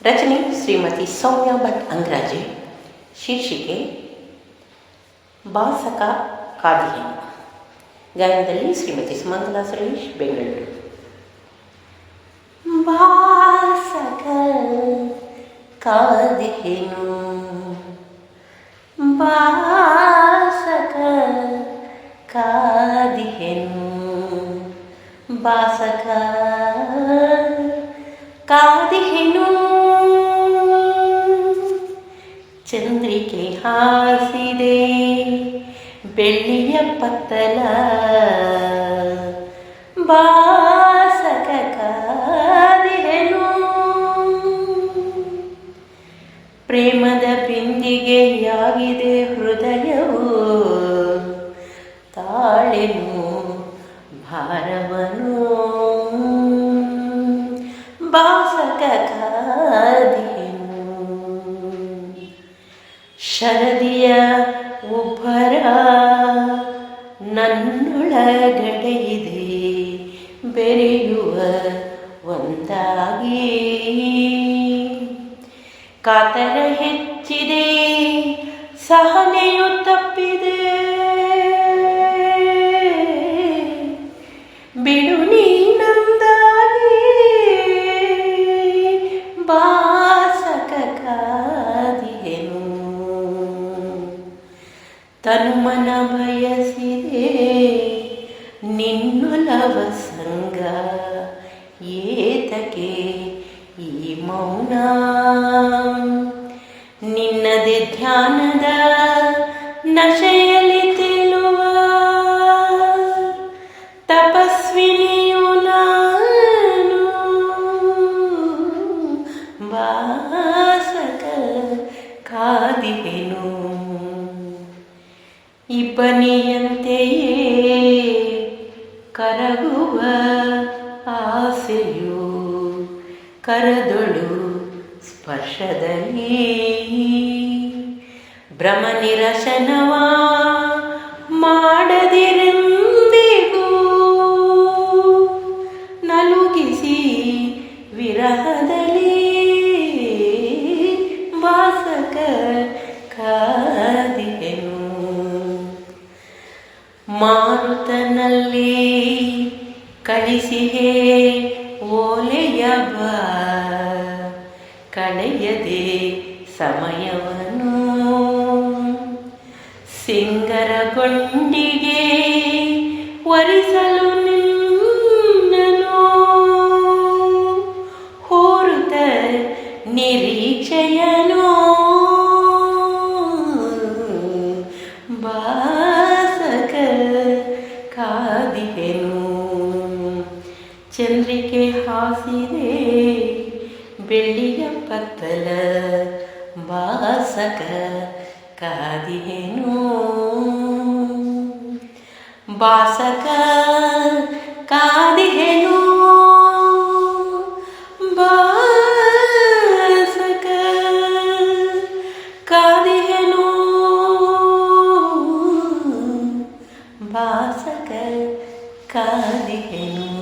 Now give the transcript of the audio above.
ರಚನೆ ಶ್ರೀಮತಿ ಸೌಮ್ಯ ಭಟ್ ಅಂಗ್ರಾಜೆ ಶೀರ್ಷಿಕೆ ಬಾಸಕ ಕಾದಿಹೆ ಗಾಯನದಲ್ಲಿ ಶ್ರೀಮತಿ ಸುಮಂಗಲಾ ಸುರೇಶ್ ಬೆಂಗಳೂರು ಬಾಸಕ ಕಾದಿಹೆನು ಬಾಸಕ ಕಾದಿಹೆನು ಬಾಸಕ ಕಾದಿಹೆನು ಹಾಸಿದೆ ಬೆಳ್ಳಿಯ ಪತ್ತಲ ಬಾಸಕ ಪ್ರೇಮದ ಬಿಂದಿಗೆಯಾಗಿದೆ ಹೃದಯವು ತಾಳೆನು ಭಾರವನು. ಶರದಿಯ ಉಬ್ಬರ ನನ್ನೊಳಗಡೆ ಇದೆ ಬೆರೆಯುವ ಒಂದಾಗಿ. ಕಾತರ ಹೆಚ್ಚಿದೆ ಸಹನೆಯು ನಿನ್ನೊಲವ ಸಂಗ ಏತಕೆ ಈ ಮೌನ? ನಿನ್ನದೆ ಧ್ಯಾನದ ನಶೆಯಲ್ಲಿ ತೇಲುವ ತಪಸ್ವಿನಿಯು ನಾನು. ಬಾಸಕ ಕಾದಿಹೆನು ಇಬ್ಬನಿಯಂತೆಯೇ ಕರಗುವ ಆಸೆಯು ಕರದೊಳು ಸ್ಪರ್ಶದಲ್ಲಿ. ಭ್ರಮ ನಿರಶನವ ಮಾಡದಿರೆಂದಿಗೂ ನಲುಗಿಸಿ ವಿರಹದಲ್ಲಿ ಕಳಿಸಿಹೇ ಓಲೆಯ ಬಾ ಕಳೆಯದೆ ಸಮಯವನ್ನು ಸಿಂಗರಗೊಂಡಿಗೆ ವರಿಸಲು ನಿನ್ನನು ಹೋರುತ ನಿರೀಕ್ಷೆಯನು ಬಾಸಕ ಕಾದಿಹೆನು ಚಂದ್ರಿಕೆ ಹಾಸಿದೆ ಬೆಳ್ಳಿಯ ಪತ್ತಲ ಬಾಸಕ ಕಾದಿಹೆನು ಬಾಸಕ ಕಾದಿಹೆನು ಬಾಸಕ ಕಾದಿಹೆನು ಬಾಸಕ ಕಾದಿಹೆನು